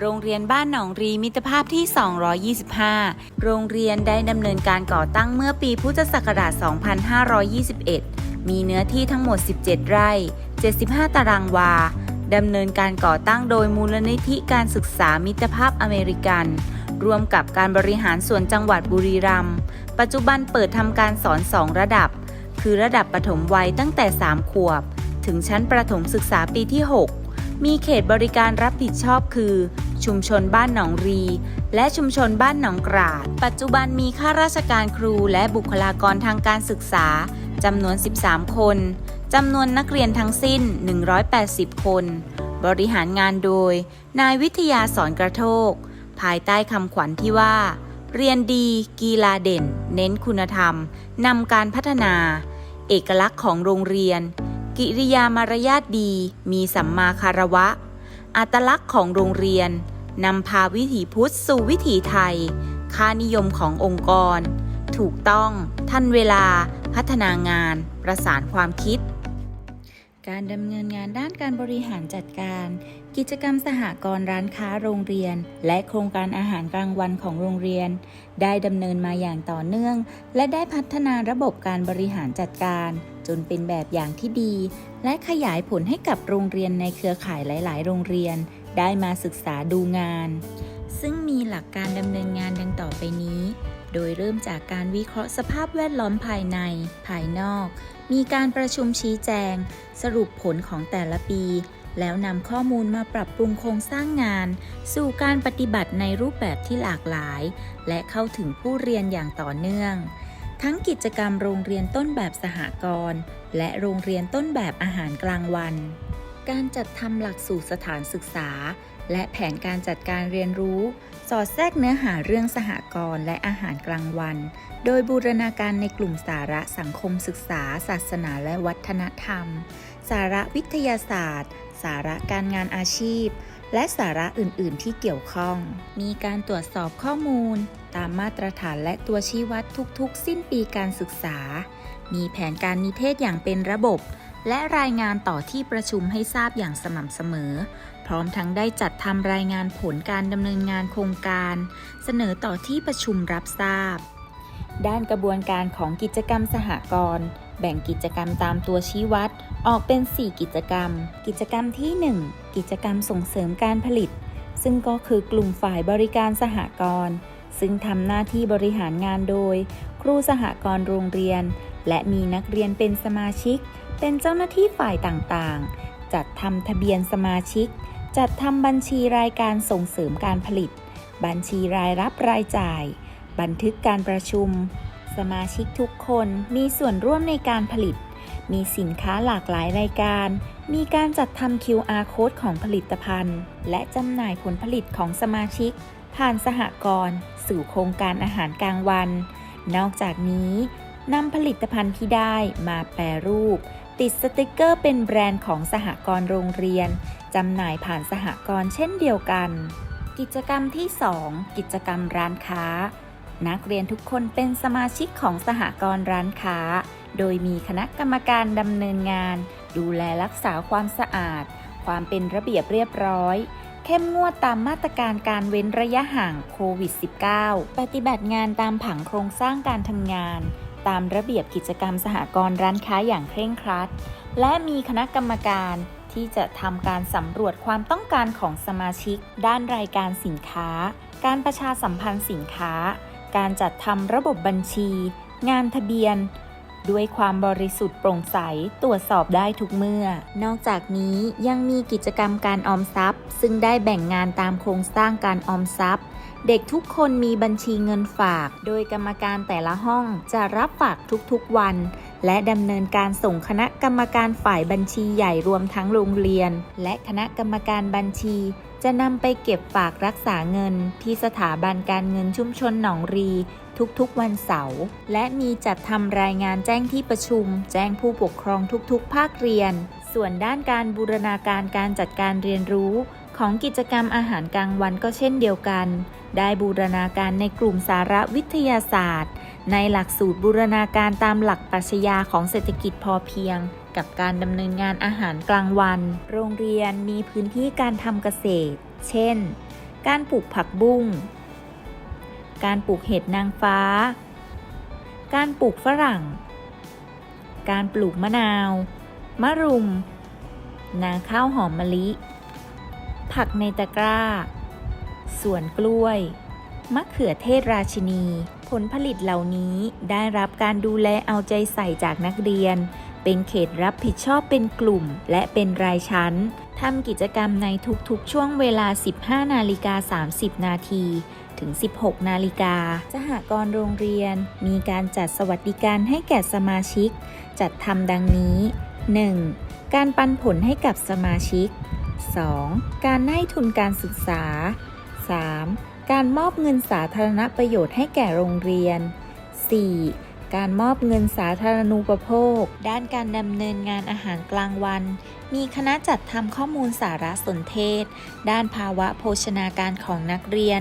โรงเรียนบ้านหนองรีมิตรภาพที่ 225 โรงเรียนได้ดำเนินการก่อตั้งเมื่อปีพุทธศักราช 2521 มีเนื้อที่ทั้งหมด 17 ไร่ 75 ตารางวา ดำเนินการก่อตั้งโดยมูลนิธิการศึกษามิตรภาพอเมริกัน ร่วมกับการบริหารส่วนจังหวัดบุรีรัมย์ ปัจจุบันเปิดทำการสอน 2 ระดับ คือระดับปฐมวัยตั้งแต่ 3 ขวบ ถึงชั้นประถมศึกษาปีที่ 6มีเขตบริการรับผิดชอบคือ ชุมชนบ้านหนองรี และชุมชนบ้านหนองกราด ปัจจุบันมีข้าราชการครูและบุคลากรทางการศึกษาจำนวน 13 คนจำนวนนักเรียนทั้งสิ้น 180 คน บริหารงานโดย นายวิทยาสอนกระโทก ภายใต้คำขวัญที่ว่า เรียนดี กีฬาเด่น เน้นคุณธรรมนำการพัฒนา เอกลักษณ์ของโรงเรียน กิริยามารยาทดี มีสัมมาคารวะ อัตลักษณ์ของโรงเรียนนำพาวิถีพุทธสู่วิถีไทย ค่านิยมขององค์กร ถูกต้องทันเวลาพัฒนางาน ประสานความคิด การดำเนินงานด้านการบริหารจัดการ กิจกรรมสหกรณ์ร้านค้าโรงเรียน และโครงการอาหารกลางวันของโรงเรียน ได้ดำเนินมาอย่างต่อเนื่อง และได้พัฒนาระบบการบริหารจัดการ จนเป็นแบบอย่างที่ดี และขยายผลให้กับโรงเรียนในเครือข่ายหลาย ๆ โรงเรียน ได้มาศึกษาดูงาน ซึ่งมีหลักการดำเนินงานดังต่อไปนี้ โดยเริ่มจากการวิเคราะห์สภาพแวดล้อมภายใน ภายนอก มีการประชุมชี้แจง สรุปผลของแต่ละปี แล้วนำข้อมูลมาปรับปรุงโครงสร้างงาน สู่การปฏิบัติในรูปแบบที่หลากหลาย และเข้าถึงผู้เรียนอย่างต่อเนื่อง ทั้งกิจกรรมโรงเรียนต้นแบบสหกรณ์และโรงเรียนต้นแบบอาหารกลางวัน การจัดทำหลักสูตรสถานศึกษา และแผนการจัดการเรียนรู้ สอดแทรกเนื้อหาเรื่องสหกรณ์และอาหารกลางวัน โดยบูรณาการในกลุ่มสาระสังคมศึกษา ศาสนาและวัฒนธรรม สาระวิทยาศาสตร์ สาระการงานอาชีพ และสาระอื่น ๆ ที่เกี่ยวข้อง มีการตรวจสอบข้อมูล ตามมาตรฐานและตัวชี้วัดทุก ๆ สิ้นปีการศึกษา มีแผนการนิเทศอย่างเป็นระบบ และรายงานต่อที่ประชุมให้ทราบอย่างสม่ำเสมอ พร้อมทั้งได้จัดทำรายงานผลการดำเนินงานโครงการ เสนอต่อที่ประชุมรับทราบ ด้านกระบวนการของกิจกรรมสหกรณ์แบ่งกิจกรรมตามตัวชี้วัด ออกเป็น 4 กิจกรรม กิจกรรมที่ 1 กิจกรรมส่งเสริมการผลิต ซึ่งก็คือกลุ่มฝ่ายบริการสหกรณ์ ซึ่งทำหน้าที่บริหารงานโดย ครูสหกรณ์โรงเรียน และมีนักเรียนเป็นสมาชิก เป็นเจ้าหน้าที่ฝ่ายต่างๆ จัดทำทะเบียนสมาชิก จัดทำบัญชีรายการส่งเสริมการผลิต บัญชีรายรับรายจ่าย บันทึกการประชุม สมาชิกทุกคนมีส่วนร่วมในการผลิต มีสินค้าหลากหลายรายการ มีการจัดทำ QR code ของผลิตภัณฑ์ และจำหน่ายผลผลิตของสมาชิก ผ่านสหกรณ์สู่โครงการอาหารกลางวัน นอกจากนี้นำผลิตภัณฑ์ที่ได้มาแปรรูป ติดสติกเกอร์เป็นแบรนด์ของสหกรณ์โรงเรียน จำหน่ายผ่านสหกรณ์เช่นเดียวกัน กิจกรรมที่ 2 กิจกรรมร้านค้า นักเรียนทุกคนเป็นสมาชิกของสหกรณ์ร้านค้า โดยมีคณะกรรมการดำเนินงาน ดูแลรักษาความสะอาด ความเป็นระเบียบเรียบร้อย เข้มงวดตามมาตรการการเว้นระยะห่างโควิด -19 ปฏิบัติงานตามผังโครงสร้างการทำงาน ตามระเบียบกิจกรรมสหกรณ์ร้านค้าอย่างเคร่งครัด และมีคณะกรรมการที่จะทำการสำรวจความต้องการของสมาชิก ด้านรายการสินค้า การประชาสัมพันธ์สินค้า การจัดทำระบบบัญชี งานทะเบียน ด้วยความบริสุทธิ์โปร่งใสตรวจสอบได้ทุกเมื่อ นอกจากนี้ยังมีกิจกรรมการออมทรัพย์ ซึ่งได้แบ่งงานตามโครงสร้างการออมทรัพย์ เด็กทุกคนมีบัญชีเงินฝาก โดยกรรมการแต่ละห้องจะรับฝากทุกๆวันและดำเนินการส่งคณะกรรมการฝ่ายบัญชีใหญ่รวมทั้งโรงเรียน และคณะกรรมการบัญชี จะนำไปเก็บฝากรักษาเงินที่สถาบันการเงินชุมชนหนองรีทุกๆวันเสาร์ และมีจัดทำรายงานแจ้งที่ประชุม แจ้งผู้ปกครองทุกๆ ภาคเรียน ส่วนด้านการบูรณาการการจัดการเรียนรู้ ของกิจกรรมอาหารกลางวันก็เช่นเดียวกัน ได้บูรณาการในกลุ่มสาระวิทยาศาสตร์ ในหลักสูตรบูรณาการตามหลักปรัชญาของเศรษฐกิจพอเพียง กับการดำเนินงานอาหารกลางวัน โรงเรียนมีพื้นที่การทำเกษตร เช่น การปลูกผักบุ้ง การปลูกเห็ดนางฟ้า การปลูกฝรั่ง การปลูกมะนาว มะรุม นาข้าวหอมมะลิ ผักในตะกร้า สวนกล้วย มะเขือเทศราชินีผลผลิตเหล่านี้ได้รับการดูแลเอาใจใส่จากนักเรียน เป็นเขตรับผิดชอบเป็นกลุ่ม และเป็นรายชั้นทำกิจกรรมในทุกๆ ช่วงเวลา 15 นาฬิกา 30 นาทีถึง 16 นาฬิกาสหกรณ์โรงเรียน มีการจัดสวัสดิการให้แก่สมาชิก จัดทำดังนี้ 1. การปันผลให้กับสมาชิก 2. การให้ทุนการศึกษา 3. การมอบเงินสาธารณประโยชน์ให้แก่โรงเรียน 4. การมอบเงินสาธารณูปโภค ด้านการดำเนินงานอาหารกลางวัน มีคณะจัดทำข้อมูลสารสนเทศ ด้านภาวะโภชนาการของนักเรียน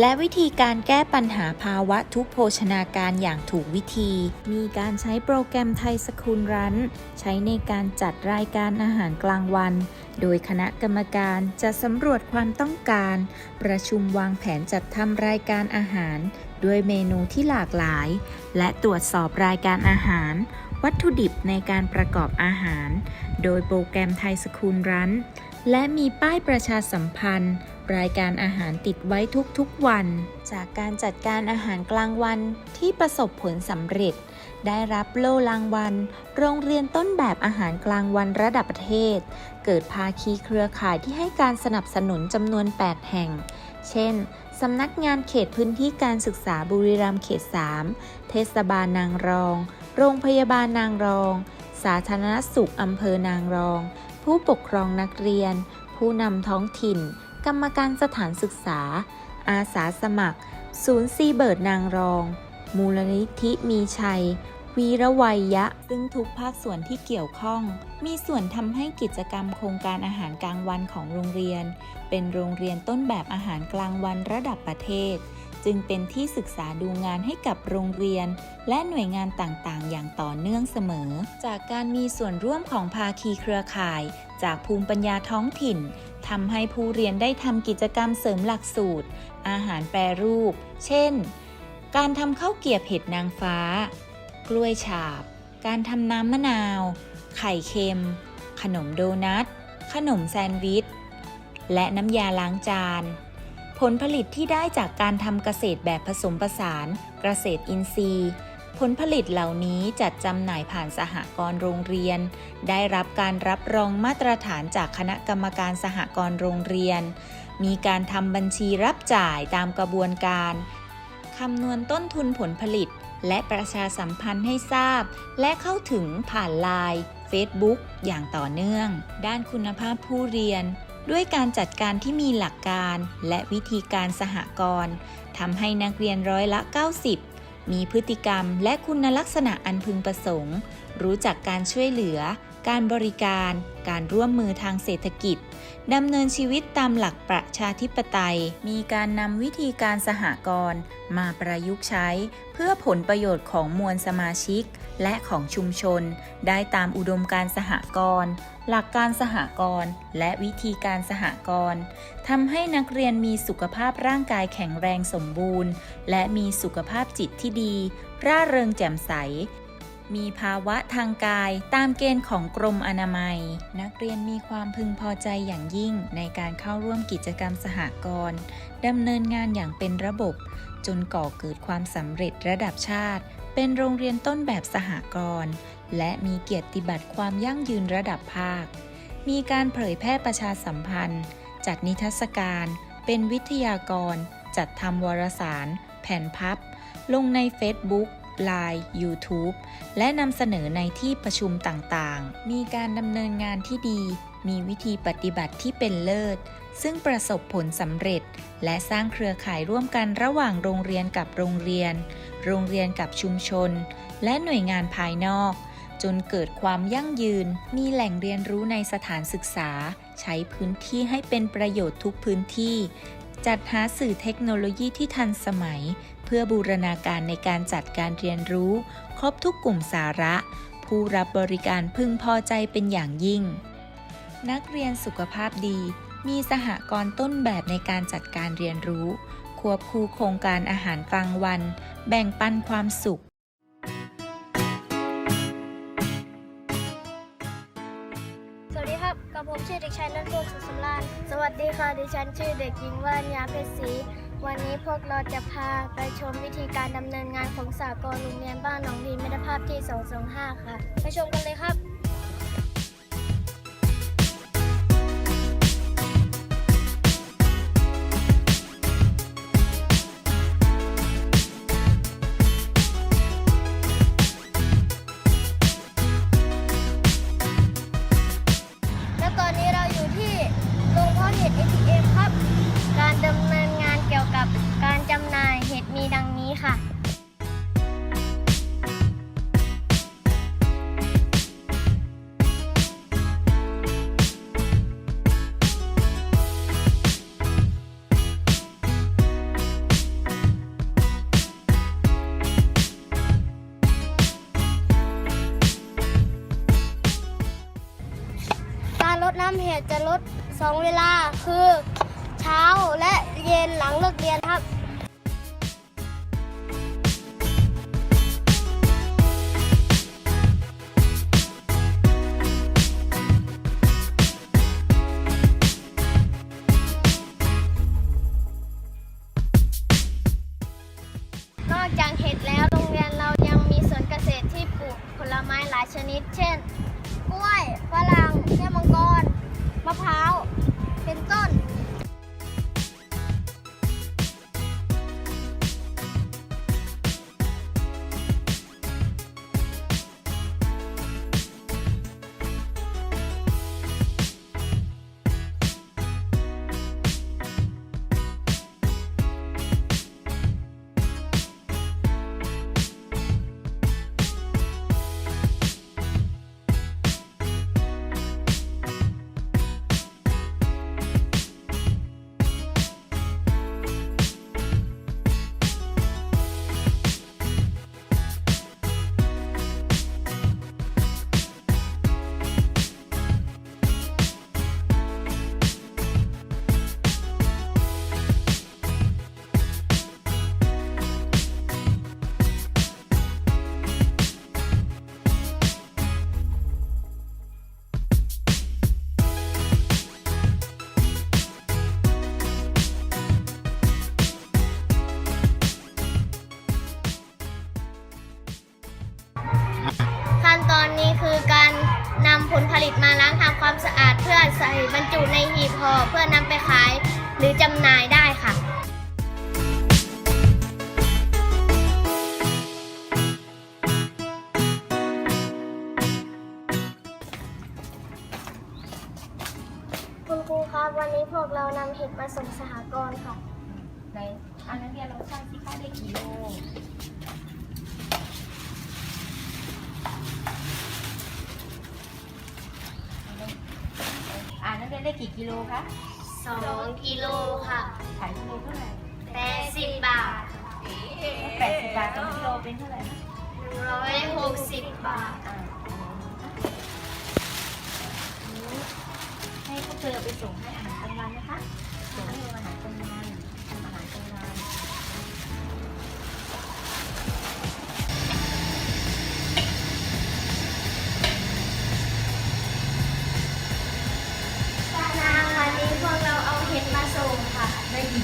และวิธีการแก้ปัญหาภาวะทุกโภชนาการอย่างถูกวิธี มีการใช้โปรแกรมไทยสคูลรัน ใช้ในการจัดรายการอาหารกลางวัน โดยคณะกรรมการจะสำรวจความต้องการ ประชุมวางแผนจัดทำรายการอาหาร ด้วยเมนูที่หลากหลาย และตรวจสอบรายการอาหาร วัตถุดิบในการประกอบอาหาร โดยโปรแกรมไทยสคูลรันและมีป้ายประชาสัมพันธ์ รายการอาหารติดไว้ทุกๆวัน จากการจัดการอาหารกลางวันที่ประสบผลสำเร็จ ได้รับโล่รางวัล โรงเรียนต้นแบบอาหารกลางวันระดับประเทศ เกิดภาคีเครือข่ายที่ให้การสนับสนุนจำนวน 8 แห่ง เช่นสำนักงานเขตพื้นที่การศึกษาบุรีรัมย์เขต 3 เทศบาลนางรองโรงพยาบาลนางรอง สาธารณสุขอำเภอนางรอง ผู้ปกครองนักเรียน ผู้นำท้องถิ่น กรรมการสถานศึกษา อาสาสมัคร ศูนย์ซีเบิร์ดนางรอง มูลนิธิมีชัย วีระวัยยะ ซึ่งทุกภาคส่วนที่เกี่ยวข้อง มีส่วนทำให้กิจกรรมโครงการอาหารกลางวันของโรงเรียน เป็นโรงเรียนต้นแบบอาหารกลางวันระดับประเทศ จึงเป็นที่ศึกษาดูงานให้กับโรงเรียน และหน่วยงานต่างๆ อย่างต่อเนื่องเสมอ จากการมีส่วนร่วมของภาคีเครือข่าย จากภูมิปัญญาท้องถิ่นทำให้ผู้เรียนได้ทำกิจกรรมเสริมหลักสูตร อาหารแปรรูป เช่น การทำข้าวเกรียบเห็ดนางฟ้า กล้วยฉาบ การทำน้ำมะนาว ไข่เค็ม ขนมโดนัท ขนมแซนด์วิช และน้ำยาล้างจาน ผลผลิตที่ได้จากการทำเกษตรแบบผสมผสาน เกษตรอินทรีย์ ผลผลิตเหล่านี้จัดจำหน่ายผ่านสหกรณ์โรงเรียน ได้รับการรับรองมาตรฐานจากคณะกรรมการสหกรณ์โรงเรียน มีการทำบัญชีรับจ่ายตามกระบวนการคำนวณต้นทุนผลผลิต และประชาสัมพันธ์ให้ทราบ และเข้าถึงผ่านไลน์ Facebook อย่างต่อเนื่อง ด้านคุณภาพผู้เรียน ด้วยการจัดการที่มีหลักการและวิธีการสหกรณ์ทำให้นักเรียนร้อยละ 90 มีพฤติกรรมและคุณลักษณะอันพึงประสงค์ รู้จักการช่วยเหลือ การบริการ การร่วมมือทางเศรษฐกิจดำเนินชีวิตตามหลักประชาธิปไตย มีการนำวิธีการสหกรณ์มาประยุกต์ใช้ เพื่อผลประโยชน์ของมวลสมาชิก และของชุมชน ได้ตามอุดมการสหกรณ์หลักการสหกรณ์และวิธีการสหกรณ์ทำให้นักเรียนมีสุขภาพร่างกายแข็งแรงสมบูรณ์ และมีสุขภาพจิตที่ดี ร่าเริงแจ่มใส มีภาวะทางกายตามเกณฑ์ของกรมอนามัย นักเรียนมีความพึงพอใจอย่างยิ่งในการเข้าร่วมกิจกรรมสหกรณ์ดำเนินงานอย่างเป็นระบบ จนก่อเกิดความสำเร็จระดับชาติ เป็นโรงเรียนต้นแบบสหกรณ์และมีเกียรติบัตรความยั่งยืนระดับภาค มีการเผยแพร่ประชาสัมพันธ์ จัดนิทรรศการ เป็นวิทยากร จัดทำวารสาร แผ่นพับ ลงใน Facebook Line YouTube และนำเสนอในที่ประชุมต่างๆ มีการดำเนินงานที่ดี มีวิธีปฏิบัติที่เป็นเลิศ ซึ่งประสบผลสำเร็จ และสร้างเครือข่ายร่วมกันระหว่างโรงเรียนกับโรงเรียน โรงเรียนกับชุมชน และหน่วยงานภายนอก จนเกิดความยั่งยืน มีแหล่งเรียนรู้ในสถานศึกษา ใช้พื้นที่ให้เป็นประโยชน์ทุกพื้นที่จัดหาสื่อเทคโนโลยีที่ทันสมัย เพื่อบูรณาการในการจัดการเรียนรู้ ครบทุกกลุ่มสาระ ผู้รับบริการพึงพอใจเป็นอย่างยิ่ง นักเรียนสุขภาพดี มีสหกรณ์ต้นแบบในการจัดการเรียนรู้ ควบคู่โครงการอาหารกลางวัน แบ่งปันความสุขสวัสดีครับกับผมชื่อเด็กชายนัทพงศ์สุสำราญสวัสดีค่ะ ดิฉันชื่อเด็กหญิงวานยาเพชรศรี วันนี้พวกเราจะพาไปชมวิธีการดำเนินงานของสากลโรงเรียนบ้านหนองดีมิตรภาพที่ 225 ค่ะ ไปชมกันเลยครับ จุในหีบห่อเพื่อนำไปขายหรือจำหน่ายได้ค่ะคุณครูครับวันนี้พวกเรานำเห็ดมาส่งสหกรณ์ค่ะในอันนั้นเรียนเราชั่งที่ค่าได้กี่โลอ่านักเรียน ได้กี่กิโลคะ2กิโลค่ะขายกิโลเท่าไหร่80บาทแปดสิบบาทสองกิโลเป็นเท่าไหร่นะ160บาท อ่าให้พวกเธอเอาไปส่งให้อาหารกลางวันนะคะส่งให้โรงอาหารกลางวันทำอาหารกลางวัน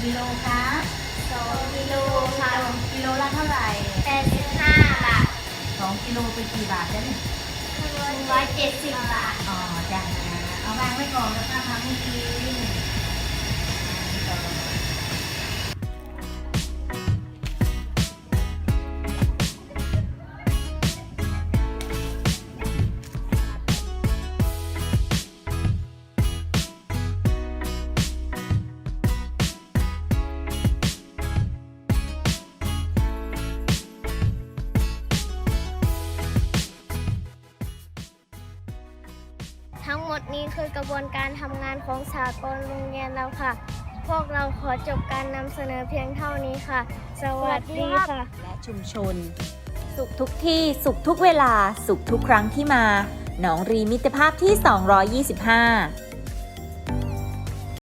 กี่กิโลคะ2กิโลค่ะกิโลละเท่าไหร่85บาทสองกิโลเป็นกี่บาทจ๊ะเนี่ย170บาท อ๋อจ้ะเอาวางไว้ก่อนแล้วก็ทำให้กินทั้งหมด คือกระบวนการทำงานของสากลโรงเรียนเราค่ะ พวกเราขอจบการนำเสนอเพียงเท่านี้ค่ะ สวัสดีค่ะ และชุมชน สุขทุกที่สุขทุกเวลา สุขทุกครั้งที่มา หนองรีมิตรภาพที่ 225